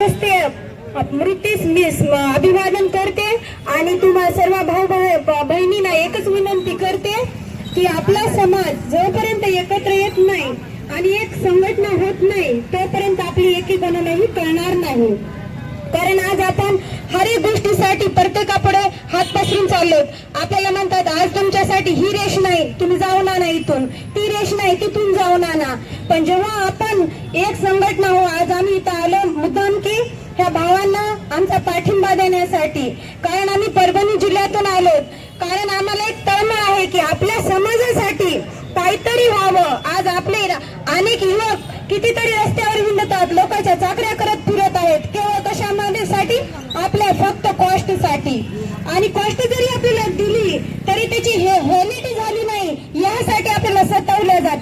ते मृत्यूस मी अभिवादन करते आणि तुम्हा सर्व भाऊ बहिणींना एकच विनंती करते की आपला समाज जोपर्यंत एकत्र येत नाही आणि एक संघटना होत नाही तोपर्यंत आपली एकीपणालाही कळणार नाही. कारण आज आपण हर एक गोष्टीसाठी प्रत्येकापुढे हात पसरून चाललोत. आपल्याला म्हणतात आज तुमच्यासाठी ही रेष नाही तुम्ही जाऊ ना इथून. ती नाही तिथून जाऊन आणा पण जेव्हा आपण एक संघटना हो आज आम्ही इथं आलो मुद्दाम की ह्या भावांना आमचा पाठिंबा देण्यासाठी. कारण आम्ही परभणी जिल्ह्यातून आलो. कारण आम्हाला एक तळमळ आहे की आपल्या समाजासाठी काहीतरी व्हावं. आज आपले अनेक युवक कितीतरी रस्त्यावर हिंडतात लोकांच्या चाकऱ्या करत फिरत आहेत. केवळ कशामध्ये साठी आपल्या फक्त कॉस्टसाठी. आणि कॉस्ट जरी आपल्याला दिली तरी त्याची हे हो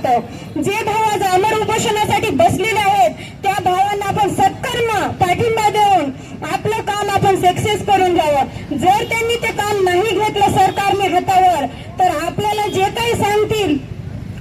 सतवलं जे भाव आज अमर उपोषणासाठी बसलेले आहेत त्या भावांना आपण सत्कर्म पाठिंबा देऊन आपलं काम आपण सक्सेस करून घ्यावं. जर त्यांनी ते काम नाही घेतलं सरकारने हातावर तर आपल्याला जे काही सांगतील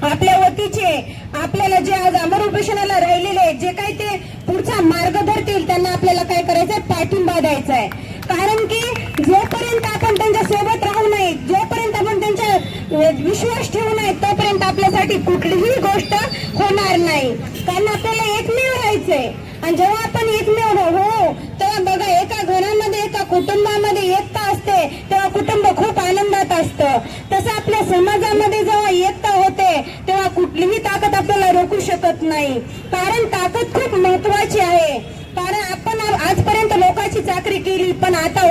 आपल्या वतीचे आपल्याला जे आज अमर उपोषणाला राहिलेले जे काही ते पुढचा मार्ग धरतील त्यांना आपल्याला काय करायचंय पाठिंबा द्यायचा आहे कारण की जोपर्यंत आपण त्यांच्यासोबत राहू नये जोपर्यंत आपण त्यांच्या विश्वास ठेवू नये तोपर्यंत आपल्यासाठी कुठलीही गोष्ट होणार नाही. कारण आपल्याला एकमेव राहायचंय. आणि जेव्हा आपण एकमेव हो, हो तेव्हा बघा एका घरामध्ये एका कुटुंबामध्ये एकता असते तेव्हा कुटुंब खूप आनंदात असतं. तसं आपल्या समाजामध्ये जेव्हा एकता होते तेव्हा कुठलीही ताकद आपल्याला रोखू शकत नाही. कारण ताकद खूप महत्वाची आहे. कारण आपण आजपर्यंत लोकांची चाकरी केली पण आता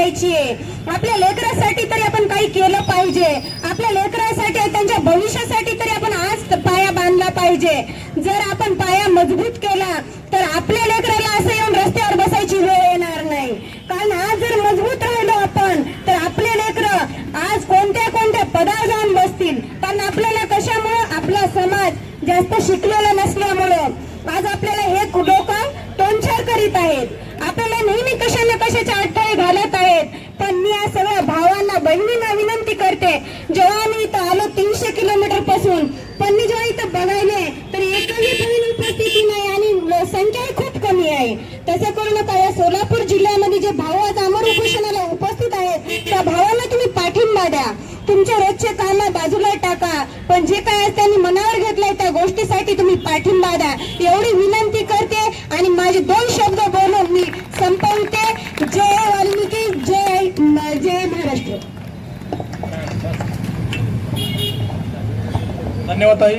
द्यायची. आहे आपल्या लेकरासाठी तरी आपण काही केलं पाहिजे. आपल्या लेकरासाठी त्यांच्या भविष्यासाठी तरी आपण आज पाया बांधला पाहिजे. जर आपण पाया मजबूत केला तर आपल्या लेकराला असं येऊन रस्त्यावर बसायची वेळ येणार नाही. कारण आज जर मजबूत राहिलो आपण तर आपले लेकर आज कोणत्या कोणत्या पदावर जाऊन बसतील? कारण आपल्याला कशामुळं आपला समाज जास्त शिकलेला नसल्यामुळं. आज आपल्याला हे लोक करीत आहेत. आपल्याला नेहमी कशा ना कशाचे अडथळे घालत आहेत. पण मी या सगळ्या भावांना बहिणींना विनंती करते. जेव्हा मी इथं आलो तीनशे किलोमीटरपासून पण मी जेव्हा इथं बघायले तर एकही बहीण उपस्थिती नाही आणि संख्याही खूप कमी आहे. तसं करू नका या सोलापूर जिल्ह्यामध्ये जे भाऊ आज अमर उपोषणाला उपस्थित आहेत त्या भावांना तुम्ही पाठिंबा द्या. तुमच्या रोजच्या कामा बाजूला टाका. पण जे काय आज त्यांनी मनावर घेतलंय त्या गोष्टीसाठी तुम्ही पाठिंबा द्या. एवढी धन्यवाद ताई